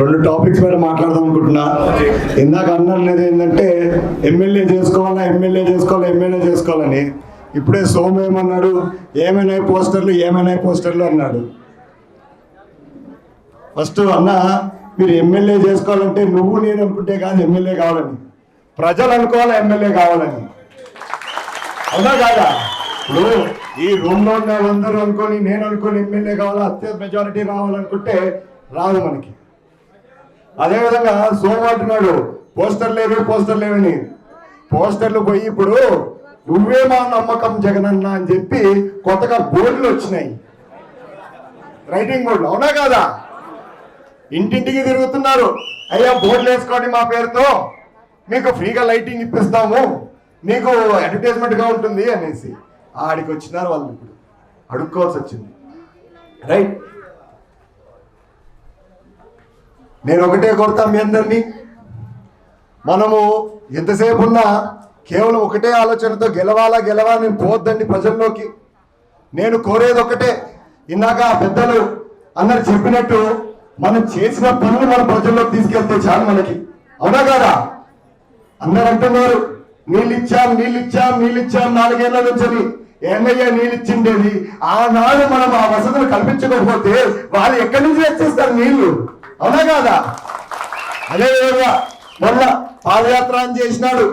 రెండు టాపిక్స్ మీద మాట్లాడదాం అనుకుంటున్నా. ఇందాక అన్నది ఏంటంటే ఎమ్మెల్యే చేసుకోవాలా ఎమ్మెల్యే చేసుకోవాలా ఎమ్మెల్యే చేసుకోవాలని. ఇప్పుడే సోమ ఏమన్నాడు? ఏమైనా పోస్టర్లు ఏమైనా పోస్టర్లు అన్నాడు. ఫస్ట్ అన్న మీరు ఎమ్మెల్యే చేసుకోవాలంటే నువ్వు నేను అనుకుంటే కాదు ఎమ్మెల్యే కావాలని. ప్రజలు అనుకోవాలి ఎమ్మెల్యే కావాలని? అవునా కాదా? ఇప్పుడు ఈ రూమ్లో ఉన్న అందరూ అనుకొని నేను అనుకొని ఎమ్మెల్యే కావాలా అత్యంత మెజారిటీ రావాలనుకుంటే రాదు మనకి. అదేవిధంగా సోమ అంటున్నాడు పోస్టర్ లేవు పోస్టర్ లేవని. పోస్టర్లు పోయి ఇప్పుడు నువ్వే మా నమ్మకం జగనన్న అని చెప్పి కొత్తగా బోర్డులు వచ్చినాయి. రైటింగ్ బోర్డులు అవునా కాదా? ఇంటింటికి తిరుగుతున్నారు. అయ్యా బోర్డులు వేసుకోండి మా పేరుతో. మీకు ఫ్రీగా లైటింగ్ ఇప్పిస్తాము. మీకు అడ్వర్టైజ్మెంట్గా ఉంటుంది అనేసి. ఆడికి వచ్చినారు వాళ్ళు ఇప్పుడు. అడుక్కోవాల్సి వచ్చింది. రైట్. నేను ఒకటే కొడతా మీ అందరినీ. మనము ఎంతసేపు ఉన్నా కేవలం ఒకటే ఆలోచనతో గెలవాలా గెలవాలని పోద్దండి ప్రజల్లోకి. నేను కోరేది ఒకటే ఇందాక పెద్దలు అందరు చెప్పినట్టు మనం చేసిన పనులు మన ప్రజల్లోకి తీసుకెళ్తే చాలు మనకి. అవునా కాదా? అందరు అంటున్నారు నీళ్ళు ఇచ్చాం నీళ్ళు ఇచ్చాం నీళ్ళు ఇచ్చాం నాలుగేళ్ళ నుంచి ఏమయ్యా నీళ్ళు ఇచ్చిండేది ఆనాడు మనం ఆ వసతులు కల్పించకపోతే వాళ్ళు ఎక్కడి నుంచి వచ్చేస్తారు నీళ్ళు అవునా కాదా? అదే విధంగా మొన్న పాదయాత్ర అని చేసినాడు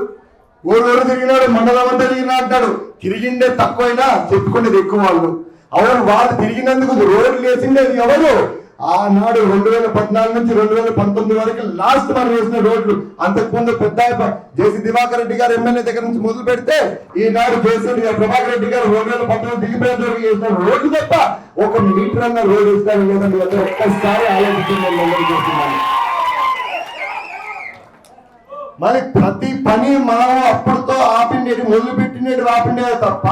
ఊరు తిరిగినాడు మండలం అంతా తిరిగినా అంటాడు. తిరిగిండే తక్కువైనా చెప్పుకునేది ఎక్కువ వాళ్ళు. అవును వాళ్ళు తిరిగినందుకు రోడ్లు వేసిండేది ఎవరు? ఆనాడు రెండు వేల పద్నాలుగు నుంచి రెండు వేల పంతొమ్మిది వరకు లాస్ట్ మనం వేసిన రోడ్లు అంతకు ముందు పెద్ద జేసీ దివాకర్ రెడ్డి గారు ఎమ్మెల్యే దగ్గర నుంచి మొదలు పెడితే ఈనాడు జేసీ ప్రభాకర్ రెడ్డి గారు రెండు వేల పంతొమ్మిది దిగిపోయిన వరకు వేసిన రోడ్డు తప్ప ఒక మీటర్ అన్న రోడ్డు ఇస్తాను లేదండి. అంటే ఒక్కసారి ఆలోచించుకున్నాను మరి ప్రతి పని మనం అప్పటితో ఆపిండేది మొదలు పెట్టినట్టు ఆపిండేది తప్ప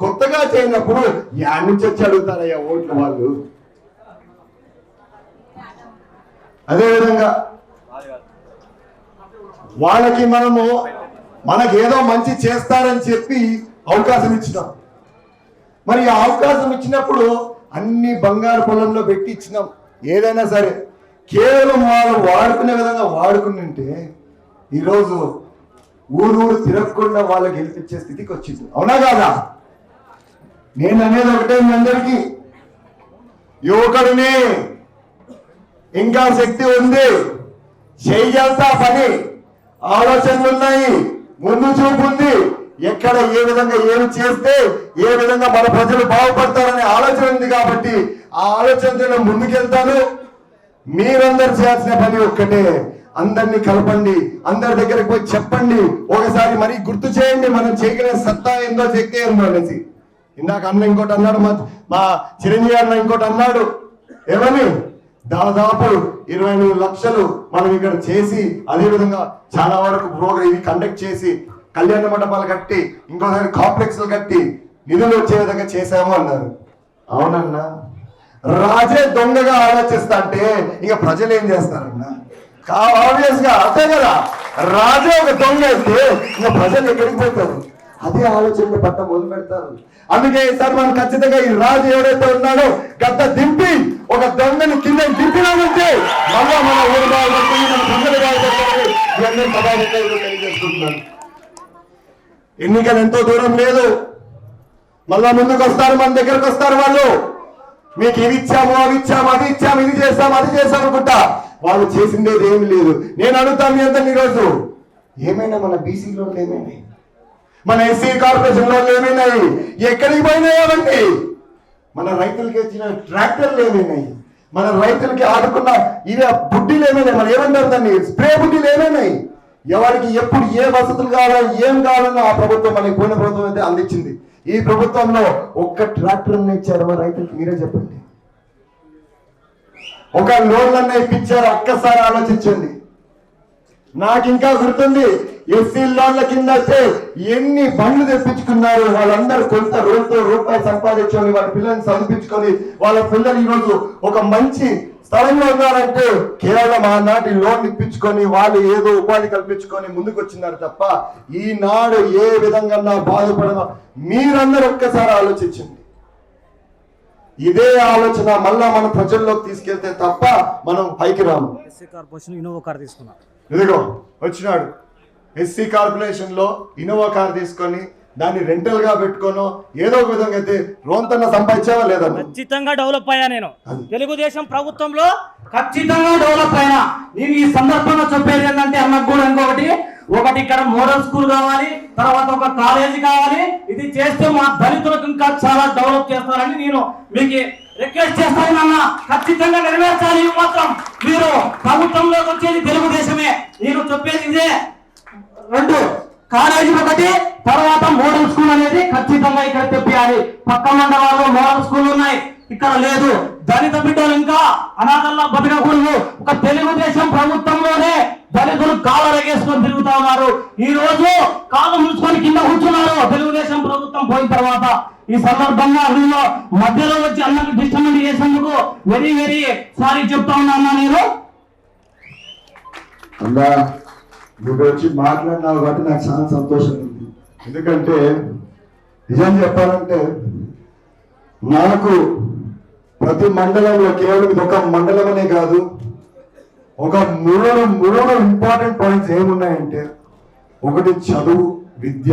కొత్తగా చేయనప్పుడు యాడ్ నుంచి వచ్చి అడుగుతారయ్యా ఓట్లు వాళ్ళు? అదేవిధంగా వాళ్ళకి మనము మనకి ఏదో మంచి చేస్తారని చెప్పి అవకాశం ఇచ్చినాం. మరి ఆ అవకాశం ఇచ్చినప్పుడు అన్ని బంగారు పొలంలో పెట్టి ఇచ్చినాం. ఏదైనా సరే కేవలం వాళ్ళు వాడుకునే విధంగా వాడుకుని ఈరోజు ఊరు ఊరు తిరగకుండా వాళ్ళకి గెలిపించే స్థితికి వచ్చింది. అవునా కాదా? నేను అనేది ఒకటే మీ అందరికీ. యువకుడిని ఇంకా శక్తి ఉంది. చేయగలుగుతా పని ఆలోచనలు ఉన్నాయి ముందు చూపు ఉంది. ఎక్కడ ఏ విధంగా ఏమి చేస్తే ఏ విధంగా మన ప్రజలు బాగుపడతారనే ఆలోచన ఉంది కాబట్టి ఆ ఆలోచనతో నేను ముందుకెళ్తాను. మీరందరు చేయాల్సిన పని ఒక్కటే. అందరినీ కలపండి. అందరి దగ్గరికి పోయి చెప్పండి. ఒకసారి మరి గుర్తు చేయండి మనం చేయగలిగిన సత్తా ఏందో శక్తి ఏందో అనేసి. ఇందాక అన్న ఇంకోటి అన్నాడు మా మా చిరంజీవి అన్న ఇంకోటి అన్నాడు. ఏమని? దాదాపు ఇరవై ఎనిమిది లక్షలు మనం ఇక్కడ చేసి అదేవిధంగా చాలా వరకు ప్రోగ్రామ్ ఇవి కండక్ట్ చేసి కళ్యాణ మండపాలు కట్టి ఇంకోసారి కాంప్లెక్స్లు కట్టి నిధులు వచ్చే విధంగా చేశాము అన్నారు. అవునన్నా? రాజే దొంగగా ఆలోచిస్తా అంటే ఇక ప్రజలు ఏం చేస్తారన్నా? ఆబ్వియస్గా అంతే కదా. రాజే ఒక దొంగ అయితే ఇక ప్రజలు ఎక్కడికి పోతారు? అదే ఆలోచన పట్ట మొదలు పెడతారు. అందుకే ఈసారి మనం ఖచ్చితంగా ఈ రాజు ఎవరైతే ఉన్నాడో గద్ద దింపి ఒక దొంగను కింద దింపినామంటే మళ్ళా మన ఊరు బాగుపడుతుంది మన ఇవన్నీ తెలియజేసుకుంటున్నాను ఎన్నికలు ఎంతో దూరం లేదు. మళ్ళా ముందుకు వస్తారు మన దగ్గరకు వస్తారు వాళ్ళు. మీకు ఇది ఇచ్చాము అవి ఇచ్చాము అది ఇచ్చాము ఇది చేస్తాము అది చేస్తాం అనుకుంటా. వాళ్ళు చేసిందేది ఏమి లేదు. నేను అడుగుతాను మీ అందరినీ ఈరోజు. ఏమైనా మన బీసీలో లోన్లు మన ఎస్సీ కార్పొరేషన్ లోన్లు ఏమైనాయి ఎక్కడికి పోయినాయి మన రైతులకి ఇచ్చిన ట్రాక్టర్లు ఏమైనాయి మన రైతులకి ఆడుకున్న ఇవి బుడ్డీలు ఏమైనాయి మనం ఏమంటారు దాన్ని? స్ప్రే బుడ్డీలు ఏమైనాయి ఎవరికి ఎప్పుడు ఏ వసతులు కావాలో ఏం కావాలన్నా ఆ ప్రభుత్వం మనకి పోయిన ప్రభుత్వం అయితే అందించింది. ఈ ప్రభుత్వంలో ఒక్క ట్రాక్టర్ ఇచ్చారు? మా రైతులకి మీరే చెప్పండి. ఒక లోన్లన్నీ ఇప్పించారు? ఒక్కసారి ఆలోచించండి. నాకు ఇంకా గుర్తుంది ఎస్సీ లోన్ల కింద వస్తే ఎన్ని బండ్లు తెప్పించుకున్నారు? వాళ్ళందరూ కొంత రోజుతో రూపాయి సంపాదించుకొని వాళ్ళ పిల్లల్ని చదివించుకొని వాళ్ళ పిల్లలు ఈరోజు ఒక మంచి స్థలంలో ఉన్నారంటే కేవలం ఆనాటి లోన్ ఇప్పించుకొని వాళ్ళు ఏదో ఉపాధి కల్పించుకొని ముందుకు వచ్చినారు తప్ప ఈనాడు ఏ విధంగా బాధపడమో? మీరందరూ ఒక్కసారి ఆలోచించండి. ఇదే ఆలోచన మళ్ళా మన ప్రజల్లోకి తీసుకెళ్తే తప్ప మనం పైకి రాము. ఎస్సీ కార్పొరేషన్ ఇన్నోవా కార్ తీసుకున్నా ఇదిగో వచ్చినాడు. ఎస్సీ కార్పొరేషన్లో ఇన్నోవా కార్ తీసుకొని దాన్ని రెంటల్గా పెట్టుకోను ఏదో ఒక విధంగా అయితే రోంతన్న సంపాదించావా లేదన్న ఖచ్చితంగా డెవలప్ అయ్యా నేను. తెలుగుదేశం ప్రభుత్వంలో ఖచ్చితంగా డెవలప్ అయినా. నేను ఈ సందర్భంగా చెప్పేది ఏంటంటే అన్నకు కూడా ఇంకొకటి. ఒకటి ఇక్కడ మోడల్ స్కూల్ కావాలి తర్వాత ఒక కాలేజీ కావాలి. ఇది చేస్తే మా దళితులకు ఇంకా చాలా డెవలప్ చేస్తారని నేను మీకు రిక్వెస్ట్ చేస్తాను అన్న ఖచ్చితంగా నెరవేర్చాలి మాత్రం. మీరు ప్రభుత్వంలోకి వచ్చేది తెలుగుదేశమే. నేను చెప్పేది ఇదే. రెండు కాలేజీ ఒకటి తర్వాత మోడల్ స్కూల్ అనేది ఖచ్చితంగా ఇక్కడ తెప్పియాలి పక్క మండలాల్లో మోడల్ స్కూల్ ఉన్నాయి. ఇక్కడ లేదు. దళిత బిడ్డలు ఇంకా అనాథల్లో బతకకూడదు. ఒక తెలుగుదేశం ప్రభుత్వంలోనే దళితులు కాలు రెగేసుకొని తిరుగుతా ఉన్నారు. ఈ రోజు కాలు ముడుచుకొని కింద కూర్చున్నారు తెలుగుదేశం ప్రభుత్వం పోయిన తర్వాత. ఈ సందర్భంగా వీళ్ళు మధ్యలో వచ్చి అందరికి డిస్టర్బెంట్ చేసేందుకు వెరీ వెరీ సారీ చెప్తా ఉన్నా నేను. నువ్వు వచ్చి మాట్లాడినావు కాబట్టి నాకు చాలా సంతోషం ఉంది. ఎందుకంటే నిజం చెప్పాలంటే నాకు ప్రతి మండలంలో కేవలం ఇది ఒక అనే కాదు ఒక మూడు మూడు ఇంపార్టెంట్ పాయింట్స్ ఏమున్నాయంటే ఒకటి చదువు విద్య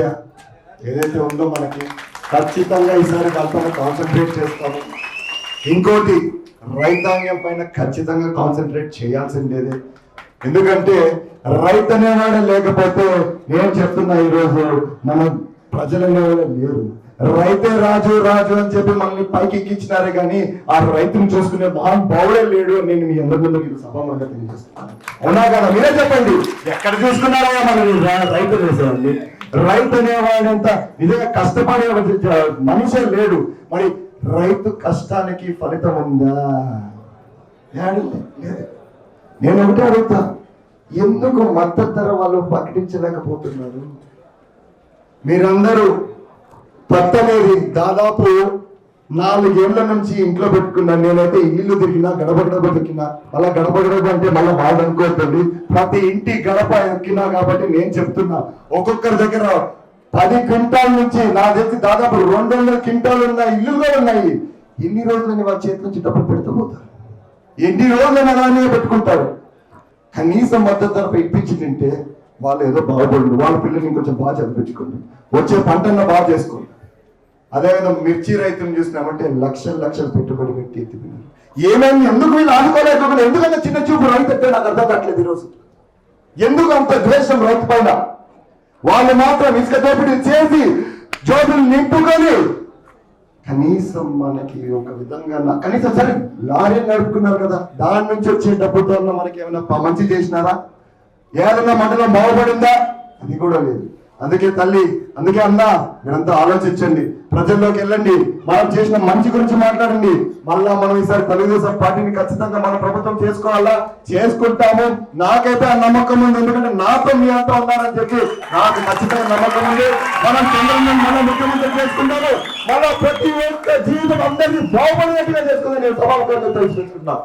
ఏదైతే ఉందో మనకి ఖచ్చితంగా ఈసారి దానిపైన కాన్సన్ట్రేట్ చేస్తాము. ఇంకోటి రైతాంగం పైన ఖచ్చితంగా కాన్సన్ట్రేట్ చేయాల్సిందేదే. ఎందుకంటే రైతు అనేవాడే లేకపోతే నేను చెప్తున్నా ఈరోజు మన ప్రజలు అనేవాడే లేరు. రైతే రాజు రాజు అని చెప్పి మనల్ని పైకి ఎక్కించినారే కానీ ఆ రైతును చూసుకునే మహాన్ బావుడే లేడు అని నేను మీ అందరి ముందు మీకు సభాముఖంగా తెలియజేస్తున్నాను. అవునా కదా? మీరే చెప్పండి. ఎక్కడ చూసుకున్నారా మన రైతు చేసేవాడిని రైతు అనేవాడంత నిజంగా కష్టపడే మనిషే లేడు. మరి రైతు కష్టానికి ఫలితం ఉందా? లేదు. నేను ఒకటే అడుగుతా. ఎందుకు మద్దతు ధర వాళ్ళు ప్రకటించలేకపోతున్నారు? మీరందరూ పత్తి అనేది దాదాపు నాలుగేళ్ళ నుంచి ఇంట్లో పెట్టుకున్నాను నేనైతే ఇల్లు తిరిగినా గడప గడప తిరిగినా మళ్ళా గడప గడప అంటే మళ్ళీ బాధ అనుకోవద్దండి ప్రతి ఇంటి గడప ఎక్కినా కాబట్టి నేను చెప్తున్నా ఒక్కొక్కరి దగ్గర పది క్వింటాల నుంచి నా దగ్గర దాదాపు రెండు వందల క్వింటాలు ఉన్న ఇల్లు కూడా ఉన్నాయి. ఎన్ని రోజులని వాళ్ళ చేతి నుంచి డబ్బులు పెడుతూ పోతారు ఎన్ని రోజులు అలానే పెట్టుకుంటారు? కనీసం మద్దతు ధర ఇప్పించి తింటే వాళ్ళు ఏదో బాగుపడు వాళ్ళ పిల్లల్ని కొంచెం బాగా చదివించుకోండి. వచ్చే పంటన్న బాగా చేసుకోండి. అదేవిధంగా మిర్చి రైతులను చూసినామంటే లక్షలు లక్షలు పెట్టుబడి పెట్టి ఎత్తిపోయినారు ఏమైంది? ఎందుకు వీళ్ళు ఆదుకోలేకపోయినా ఎందుకంటే చిన్న చూపు రైతు అంటే నాకు అర్థం కావట్లేదు ఈరోజు. ఎందుకు అంత ద్వేషం రైతు పైన? వాళ్ళు మాత్రం ఇసుక దోపిడీ చేసి జోబులు నింపుకొని కనీసం మనకి ఒక విధంగా కనీసం సరే లారీ నడుపుకున్నారు కదా దాని నుంచి వచ్చే డబ్బుతో మనకి ఏమైనా మంచి చేసినారా? ఏదన్నా మండలం బాగుపడిందా? అది కూడా లేదు. అందుకే తల్లి అందుకే అన్నా మీరంతా ఆలోచించండి. ప్రజల్లోకి వెళ్ళండి. మనం చేసిన మంచి గురించి మాట్లాడండి. మళ్ళా మనం ఈసారి తెలుగుదేశం పార్టీని ఖచ్చితంగా మన ప్రభుత్వం చేసుకోవాలా? చేసుకుంటాము. నాకైతే ఆ నమ్మకం ఉంది. ఎందుకంటే నాతో మీ అంతా ఉన్నారని చెప్పి నాకు ఖచ్చితంగా నమ్మకం ఉంది. మనం చంద్రబాబు మన ముఖ్యమంత్రి చేసుకుంటాము మన ప్రతి ఒక్క జీవితం అందరినీ బాగుపడినట్టుగా చేసుకుందని నేను సభాపతి తెలుసుకుంటున్నా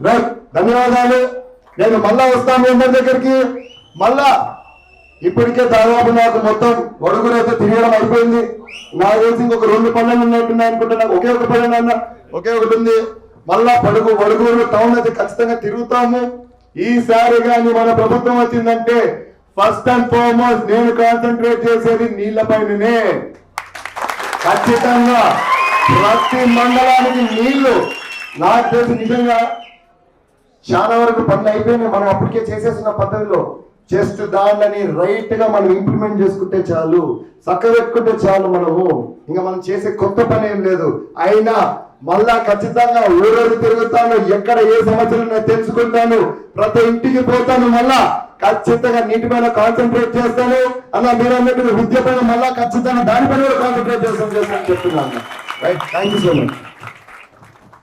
రైట్ ధన్యవాదాలు. నేను మళ్ళా వస్తాను మీ అందరి దగ్గరికి. మళ్ళా ఇప్పటికే దాదాపు నాకు మొత్తం ఒడుగురు అయితే తిరగడం అయిపోయింది. నాకు తెలిసి ఇంకొక రెండు పనులు ఉన్నట్టున్నాయి అనుకుంటున్నా. ఒకే ఒక పని అన్న ఒకే ఒకటి ఉంది. మళ్ళా పడుగు ఒడుగురు టౌన్ అయితే ఖచ్చితంగా తిరుగుతాము. ఈసారి కానీ మన ప్రభుత్వం వచ్చిందంటే ఫస్ట్ అండ్ ఫార్మోస్ట్ నేను కాన్సన్ట్రేట్ చేసేది నీళ్ళ పైననే. ఖచ్చితంగా ప్రతి మండలానికి నీళ్ళు నాకు తెలిసి నిజంగా చాలా వరకు పనులు అయిపోయినాయి. మనం అప్పటికే చేసేసిన పద్ధతిలో. జస్ట్ దానిని రైట్గా మనం ఇంప్లిమెంట్ చేసుకుంటే చాలు చక్కబెట్టుకుంటే చాలు మనము. ఇంకా మనం చేసే కొత్త పని ఏం లేదు. అయినా మళ్ళా ఖచ్చితంగా ఊరూరు తిరుగుతాను ఎక్కడ ఏ సమస్యలు తెలుసుకుంటాను ప్రతి ఇంటికి పోతాను మళ్ళా ఖచ్చితంగా నీటి పైన కాన్సన్ట్రేట్ చేస్తాను అలా మీరు అన్నట్టు విద్య పైన మళ్ళా ఖచ్చితంగా దానిపైన కూడా కాన్సన్ట్రేట్ చేస్తాను చెప్తున్నాను. Right thank you so much